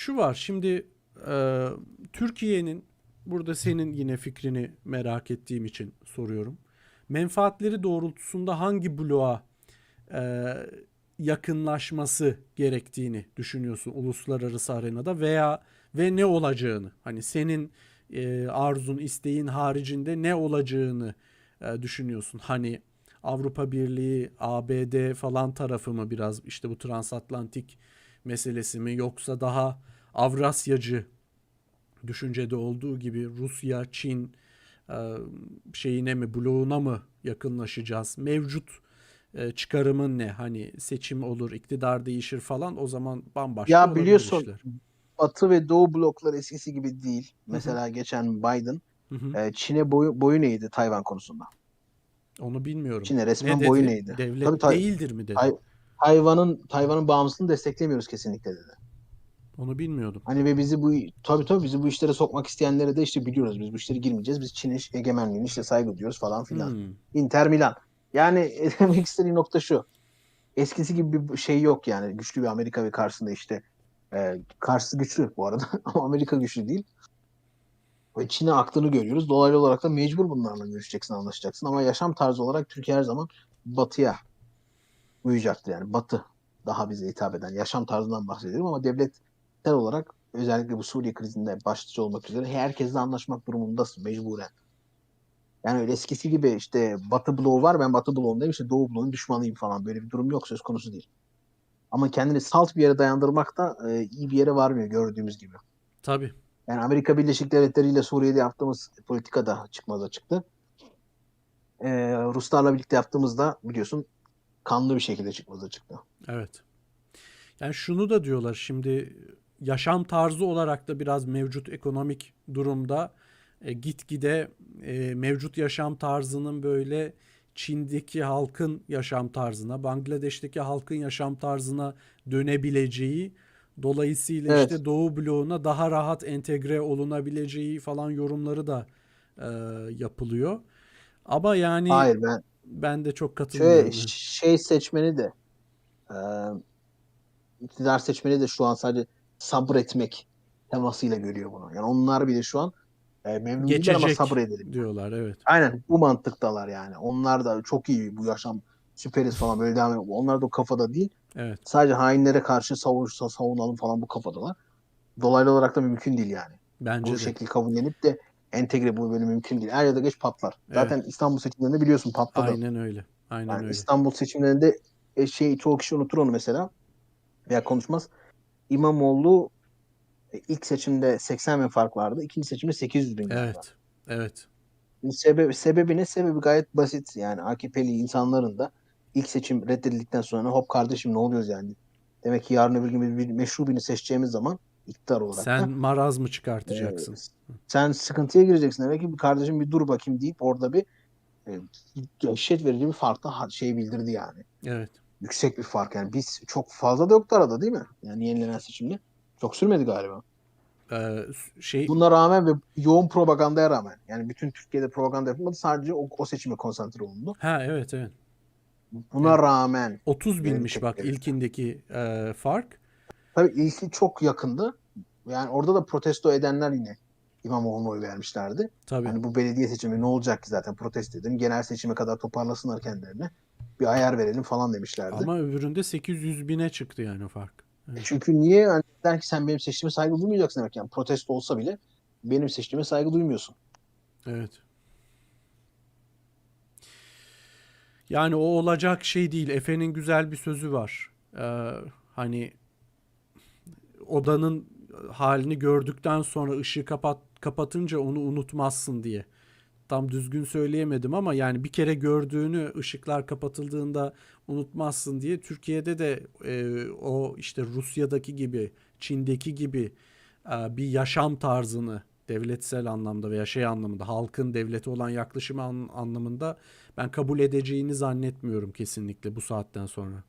Şu var şimdi e, Türkiye'nin burada senin yine fikrini merak ettiğim için soruyorum. Menfaatleri doğrultusunda hangi bloğa e, yakınlaşması gerektiğini düşünüyorsun uluslararası arenada veya ve ne olacağını hani senin e, arzun isteğin haricinde ne olacağını e, düşünüyorsun hani Avrupa Birliği ABD falan tarafı mı biraz işte bu transatlantik meselesi mi yoksa daha Avrasyacı düşüncede olduğu gibi Rusya, Çin e, şeyine mi bloğuna mı yakınlaşacağız? Mevcut e, çıkarımın ne? Hani seçim olur, iktidar değişir falan o zaman bambaşka Ya biliyorsun işler. Batı ve Doğu blokları eskisi gibi değil. Mesela geçen Biden Hı hı. e, Çin'e boyu, boyun eğdi Tayvan konusunda. Onu bilmiyorum. Çin'e Ne resmen dedi? boyun eğdi. Devlet Tabii, tabii. değildir mi dedi? Tay- Tayvan'ın Tayvan'ın bağımsızlığını desteklemiyoruz kesinlikle dedi. Onu bilmiyordum. Hani ve bizi bu tabii tabii bizi bu işlere sokmak isteyenlere de işte biliyoruz biz bu işlere girmeyeceğiz. Biz Çin'in egemenliğine işte saygı duyuyoruz falan filan. Hmm. Inter Milan. Yani demek istediğim nokta şu. Eskisi gibi bir şey yok yani. Güçlü bir Amerika ve karşısında işte e, karşısı güçlü bu arada ama Amerika güçlü değil. Ve Çin'e aktığını görüyoruz. Dolaylı olarak da mecbur bunlarla görüşeceksin, anlaşacaksın. Ama yaşam tarzı olarak Türkiye her zaman batıya uyacaktır yani. Batı daha bize hitap eden yaşam tarzından bahsediyorum ama devletler olarak özellikle bu Suriye krizinde başlıca olmak üzere herkesle anlaşmak durumundasın mecburen. Yani öyle eskisi gibi işte Batı bloğu var ben Batı bloğundayım işte Doğu bloğunun düşmanıyım falan böyle bir durum yok söz konusu değil. Ama kendini salt bir yere dayandırmak da e, iyi bir yere varmıyor gördüğümüz gibi. Tabii. Yani Amerika Birleşik Devletleri ile Suriye'de yaptığımız politika da çıkmaza çıktı. Ee, Ruslarla birlikte yaptığımızda biliyorsun kanlı bir şekilde çıkmaza çıktı. Evet. Yani şunu da diyorlar şimdi yaşam tarzı olarak da biraz mevcut ekonomik durumda e, gitgide e, mevcut yaşam tarzının böyle Çin'deki halkın yaşam tarzına, Bangladeş'teki halkın yaşam tarzına dönebileceği, dolayısıyla Evet. işte Doğu bloğuna daha rahat entegre olunabileceği falan yorumları da e, yapılıyor. Ama yani Hayır ben ben de çok katılmıyorum. şöyle şey seçmeni de e, iktidar seçmeni de şu an sadece sabretmek temasıyla görüyor bunu. Yani onlar bile şu an e, memnun değiller ama Geçecek sabredelim. diyorlar evet. Aynen bu mantıktalar yani. Onlar da çok iyi bu yaşam süperiz falan böyle devam ediyor. Onlar da o kafada değil. Evet. Sadece hainlere karşı savunursa savunalım falan bu kafadalar. Dolaylı olarak da mümkün değil yani. Bence Bu de. şekilde kabullenip de entegre bu böyle mümkün değil. Er ya da geç patlar. Zaten İstanbul seçimlerinde biliyorsun patladı. Aynen öyle. Aynen Yani öyle. İstanbul seçimlerinde e, şey çoğu kişi unutur onu mesela veya konuşmaz. İmamoğlu e, ilk seçimde 80 bin fark vardı. İkinci seçimde 800 bin. Evet. Evet. Sebebi, sebebi ne? Sebebi gayet basit. Yani AKP'li insanların da ilk seçim reddedildikten sonra hop kardeşim ne oluyoruz yani? Demek ki yarın öbür gün bir, bir meşru birini seçeceğimiz zaman iktidar olarak Sen da maraz mı çıkartacaksın? sen sıkıntıya gireceksin. Demek ki bir kardeşim bir dur bakayım deyip orada bir e, dehşet verici bir farklı şey bildirdi yani. Evet. Yüksek bir fark yani. Biz çok fazla da yoktu arada değil mi? Yani yenilenen seçimde. Çok sürmedi galiba. Ee, şey Buna rağmen ve yoğun propagandaya rağmen. Yani bütün Türkiye'de propaganda yapılmadı. Sadece o, o seçime konsantre olundu. ha evet evet. Buna Evet. rağmen 30 Benim binmiş bak ilkindeki e, fark. Tabii ilki çok yakındı. Yani orada da protesto edenler yine İmamoğlu'na oy vermişlerdi. Tabii. Hani bu belediye seçimi ne olacak ki zaten protesto edin. Genel seçime kadar toparlasınlar kendilerine. Bir ayar verelim falan demişlerdi. Ama öbüründe 800 bine çıktı yani fark. Evet. Çünkü niye? Hani der ki sen benim seçtiğime saygı duymayacaksın demek yani. Protesto olsa bile benim seçtiğime saygı duymuyorsun. Evet. Yani o olacak şey değil. Efe'nin güzel bir sözü var. Ee, hani odanın halini gördükten sonra ışığı kapat kapatınca onu unutmazsın diye. Tam düzgün söyleyemedim ama yani bir kere gördüğünü ışıklar kapatıldığında unutmazsın diye Türkiye'de de e, o işte Rusya'daki gibi, Çin'deki gibi e, bir yaşam tarzını devletsel anlamda veya şey anlamında halkın devlete olan yaklaşımı an- anlamında ben kabul edeceğini zannetmiyorum kesinlikle bu saatten sonra.